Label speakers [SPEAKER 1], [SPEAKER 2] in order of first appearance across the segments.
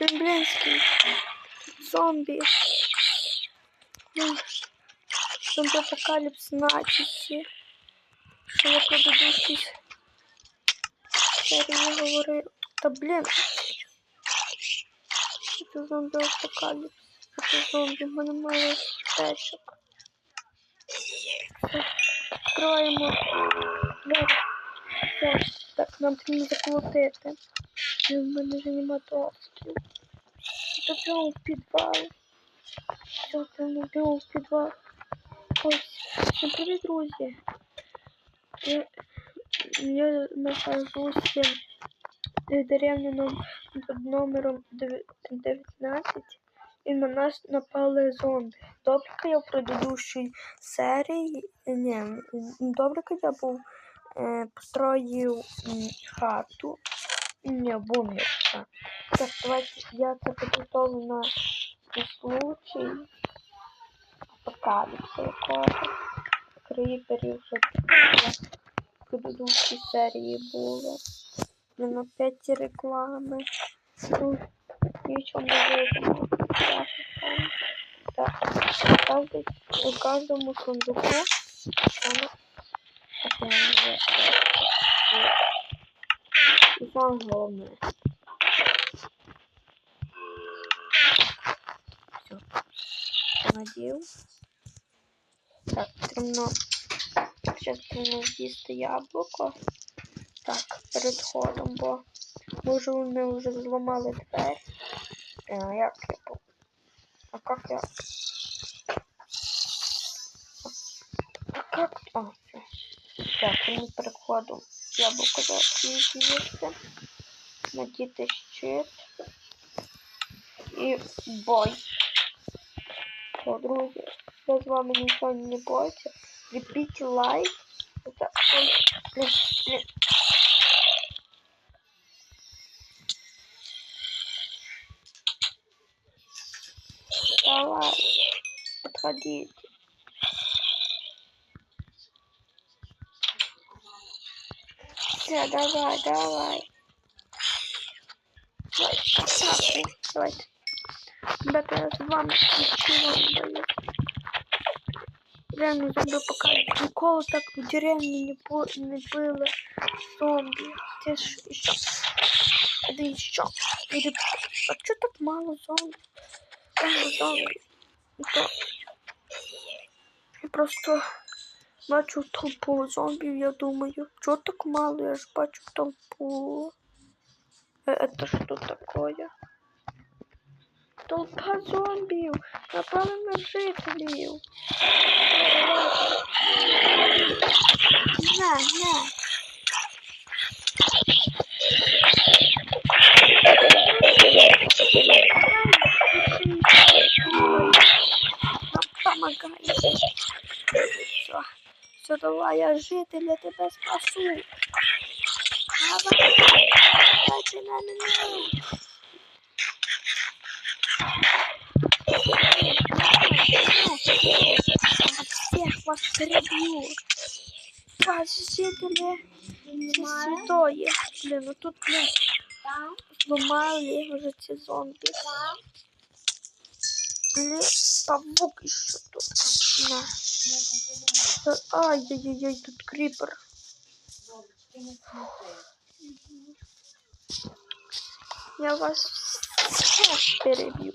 [SPEAKER 1] Блін, блінський. Зомбі. Блін. Зомбі апокаліпс начисті. Що я предыдущий серії говорив. Та блін. Це зомбі апокаліпс. Це зомбі, в мене мало течок. Відкриваємо двері. Так, нам треба заколотити. І в мене вже нема досків. Це прямо в підвал. Все, прямо в підвал. Ось. Всім привіт, друзі. Я, я нахожусь в деревні під номером 19. І на нас напали зомбі. Добре, я в предыдущій серії. Ні, добре, я був построїв хату. Ні, бумер. Так, давайте я це підготовлю на случай апокаліпсу якогось. Криперів, щоб предыдущій серії було. Блін, опять ці реклами. Ну, нічого не видно. Так. У кожному сундуку. Саме таке. І саме головне. Все. Понадів. Так, потрібно. Зараз потрібно з'їсти яблуко. Так, перед ходом, бо може вони вже зламали двері. Е, А як я по... А как я... Так, ми переходимо. Яблуко з'їсти. Надіти щит. І бой. Все, друзі, я з вами нічого не бойся. Ліпіть лайк. Это... Ой, блин, блин. Давай, подходите. Все, давай, давай. Давай, шапку. Давайте. Ребята, я с вами ничего не боюсь. Реально зомби пока ніколи так в деревні не, бу не было зомби. Це ж еще. Это еще. Или... А что так мало зомби? Мало зомби. Это... Я просто бачу толпу зомбів, я думаю, что так мало? Я ж бачу толпу. Э, Это что такое? Толпа зомбів! Напали на жителів! На, на! Давай, я житель, я тебя спасу! Давай, дайте на меня! всех вас перебью. Вас жители святое. Блин, ну тут, блин, сломали уже эти зомби. Блин, павук еще тут. На. Э, Ай-яй-яй, тут крипер. Я вас всех перебью.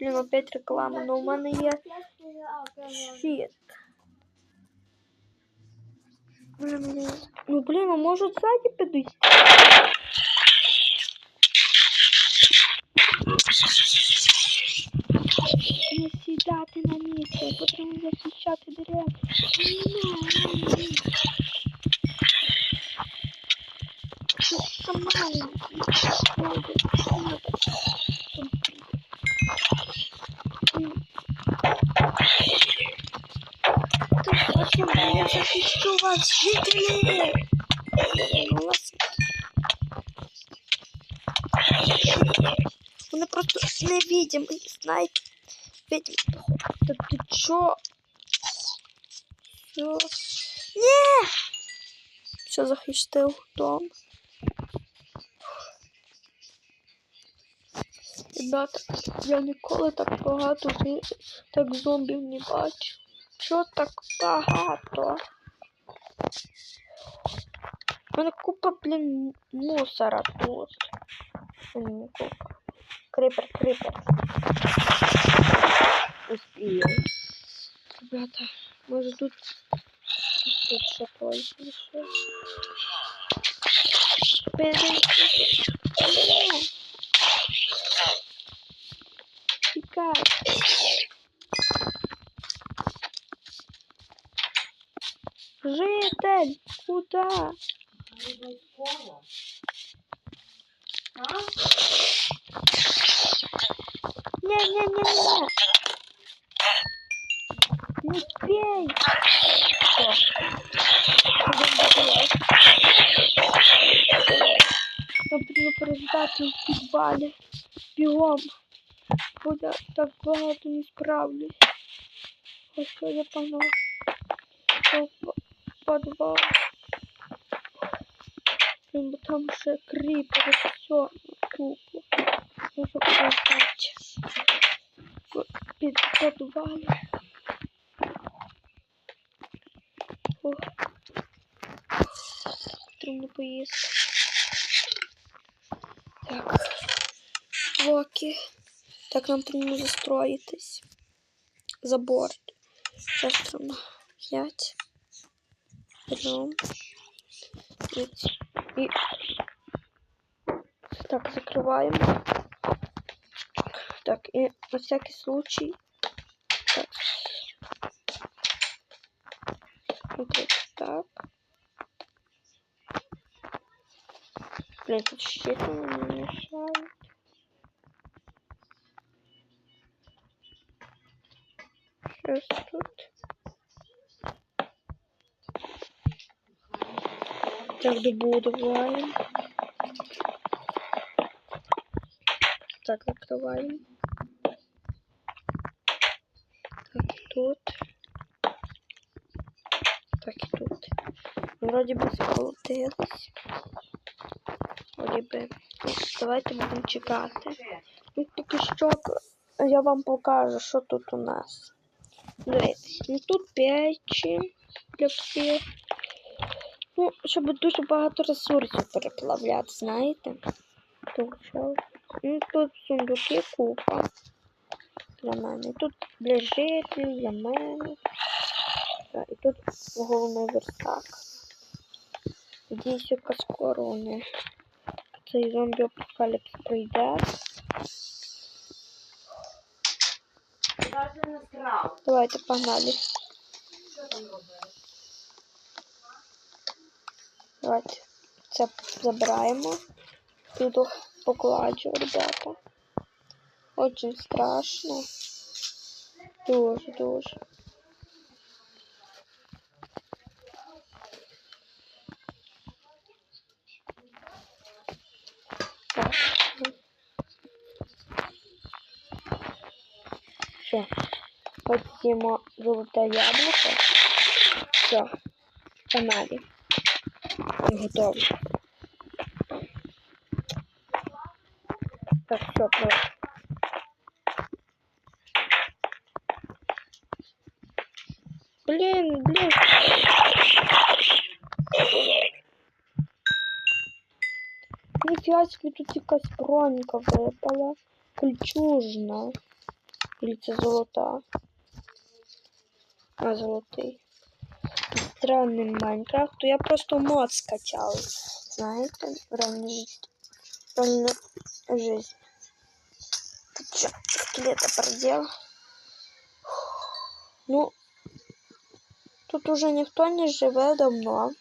[SPEAKER 1] Блін, опять реклама, но у мене є щит. Блін, блін. Ну блін, а можуть ззаді підійти? Не сідати на місці, потрібно захищати дерева. Ні, Щось там маленьке. Почему я захищу вас, жители? Ну, вас- Вони просто невидимі, знаєте? Та ты чо? Що? Ні! Все захистив дом. Ребята, я ніколи так багато так зомбів не бачу. Чо так багато? У мене купа, блін, мусора тут. У купа. Крипер, крипер. Успію. Ребята, може тут тут ще поїзд лише. Блін, блін. Тікай. Житель, куда? Не-не-не-не. Не пей. Всё. Идём бежать. Потрібно передати в підвалі. Бігом. Буде так багато не справлюсь. Ось що я погнав. В підвал. Блін, бо там ще кріпери, все купу. Можу показати. В під підвалі. О. Потрібно поїсти. Так. Блоки. Так, нам потрібно застроїтись. Забор. Сейчас треба 5. Берем. І, і... Так, закриваємо. Так, і на всякий случай. Так. Смотрите, так. Блин, тут щит не мешает. Сейчас тут. Так, добудуваем. Так, закрываем. Тут. Так, и тут. Вроде бы заколотилось. Вроді би. Давайте будемо чекати. І поки що я вам покажу, що тут у нас. Дивіться, ну тут печі для всіх. Ну, щоб дуже багато ресурсів переплавляти, знаєте? Тут? Ну, тут сундуки купа. Для мене. Тут для жителів, для мене. І тут головний верстак. Надіюсь, яка скоро вони. Цей зомбі апокаліпс прийде. Давайте погнали. Давайте це забираємо. Піду покладю, ребята. Очень страшно. Дуже, дуже. Все. Вот ему золотое яблоко. Все. Погнали. Готово. Так, все, просто. Блин, блин. Себе, тут якась бронька випала. Кольчужна. Или це золота? А, золотий. Странний Майнкрафт. То я просто мод скачал. Знаете, жизни. В реальной жизни. Ты чё, скелета продел? Ну, тут уже никто не живе давно.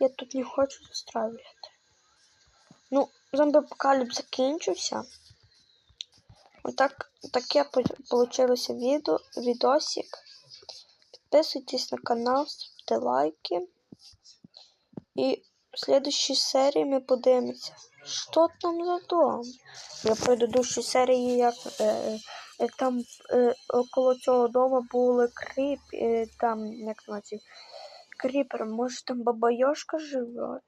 [SPEAKER 1] Я тут не хочу застраювати. Ну, зомбі-апокаліпс закінчився. Отак, таке получилося відео, відосик. Підписуйтесь на канал, ставте лайки. І в следующей серії ми подивимося, що там за дом. Я в предыдущій серії, як е, е, там е, около цього дому були кріп, е, там, як називається, кріпер, може там баба Йошка живе?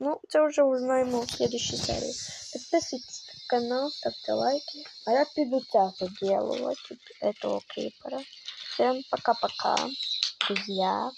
[SPEAKER 1] Ну, це вже узнаємо в следующей серії. Підписуйтесь на канал, ставте лайки. А я піду це заделывать, этого крипера. Всем пока-пока, друзья.